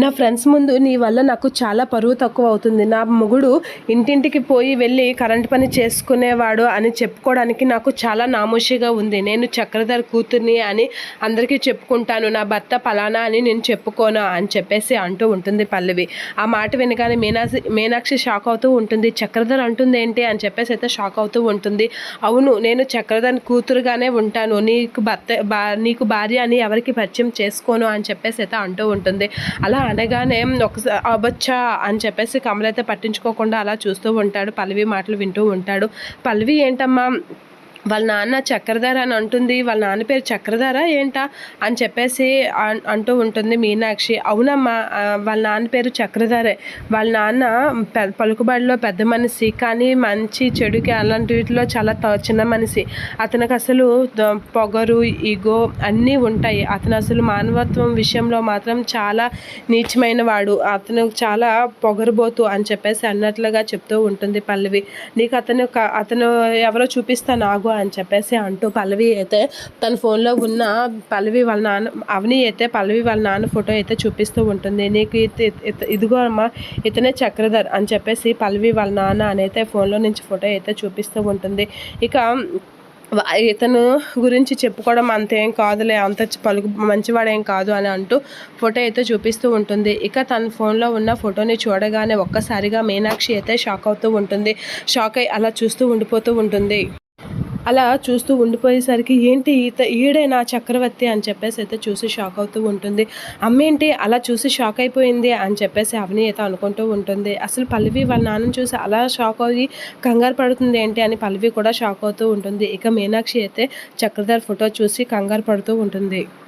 నా ఫ్రెండ్స్ ముందు నీ వల్ల నాకు చాలా పరువు తక్కువ అవుతుంది. నా మొగుడు ఇంటింటికి పోయి వెళ్ళి కరెంట్ పని చేసుకునేవాడు అని చెప్పుకోవడానికి నాకు చాలా నామోషిగా ఉంది. నేను చక్రధర్ కూతుర్ని అని అందరికీ చెప్పుకుంటాను. నా భర్త పలానా అని నేను చెప్పుకోను అని చెప్పేసి అంటూ ఉంటుంది పల్లవి. ఆ మాట వినగానే మీనాక్షి మీనాక్షి షాక్ అవుతూ ఉంటుంది. చక్రధర్ అంటుంది ఏంటి అని చెప్పేసి అయితే షాక్ అవుతూ ఉంటుంది. అవును నేను చక్రధర్ కూతురుగానే ఉంటాను. నీకు భర్త బా నీకు భార్య అని ఎవరికి పరిచయం చేసుకోను అని చెప్పేసి అయితే అంటూ ఉంటుంది. అలా అనగానే ఒకసారి అబచ్చా అని చెప్పేసి కమలైతే పట్టించుకోకుండా అలా చూస్తూ ఉంటాడు. పల్లవి మాటలు వింటూ ఉంటాడు. పల్లవి ఏంటమ్మా? వాళ్ళ నాన్న చక్రధార అని అంటుంది వాళ్ళ నాన్న పేరు చక్రధార ఏంటా అని చెప్పేసి అన్- అంటూ ఉంటుంది మీనాక్షి. అవునమ్మా వాళ్ళ నాన్న పేరు చక్రధారే. వాళ్ళ నాన్న పె- పలుకుబడిలో పెద్ద మనిషి కానీ మంచి చెడుకి అలాంటి వీటిలో చాలా త- చిన్న మనిషి. అతనికి అసలు పొగరు ఈగో అన్నీ ఉంటాయి. అతను అసలు మానవత్వం విషయంలో మాత్రం చాలా నీచమైన వాడు. అతను చాలా పొగరుబోతు అని చెప్పేసి అన్నట్లుగా చెప్తూ ఉంటుంది పల్లవి. నీకు అతను క- అతను ఎవరో చూపిస్తాను ఆగు అని చెప్పేసి అంటూ పల్లవి అయితే తన ఫోన్లో ఉన్న పల్లవి వాళ్ళ నాన్న అవని అయితే పల్లవి వాళ్ళ నాన్న ఫోటో అయితే చూపిస్తూ ఉంటుంది. నీకు ఇదిగో అమ్మా ఇతనే చక్రధర్ అని చెప్పేసి పల్లవి వాళ్ళ నాన్న అని అయితే ఫోన్లో నుంచి ఫోటో అయితే చూపిస్తూ ఉంటుంది. ఇక ఇతను గురించి చెప్పుకోవడం అంతేం కాదులే అంత పలుకు మంచివాడేం కాదు అని అంటూ ఫోటో అయితే చూపిస్తూ ఉంటుంది. ఇక తన ఫోన్లో ఉన్న ఫోటోని చూడగానే ఒక్కసారిగా మీనాక్షి అయితే షాక్ అవుతూ ఉంటుంది. షాక్ అయి అలా చూస్తూ ఉండిపోతూ ఉంటుంది. అలా చూస్తూ ఉండిపోయేసరికి ఏంటి ఈత? ఈడే నా చక్రవర్తి అని చెప్పేసి అయితే చూసి షాక్ అవుతూ ఉంటుంది. అమ్మేంటి అలా చూసి షాక్ అయిపోయింది అని చెప్పేసి అవని అయితే అనుకుంటూ ఉంటుంది. అసలు పల్లవి వాళ్ళ నాన్నని చూసి అలా షాక్ అయ్యి కంగారు పడుతుంది ఏంటి అని పల్లవి కూడా షాక్ అవుతూ ఉంటుంది. ఇక మీనాక్షి అయితే చక్రధర్ ఫోటో చూసి కంగారు పడుతూ ఉంటుంది.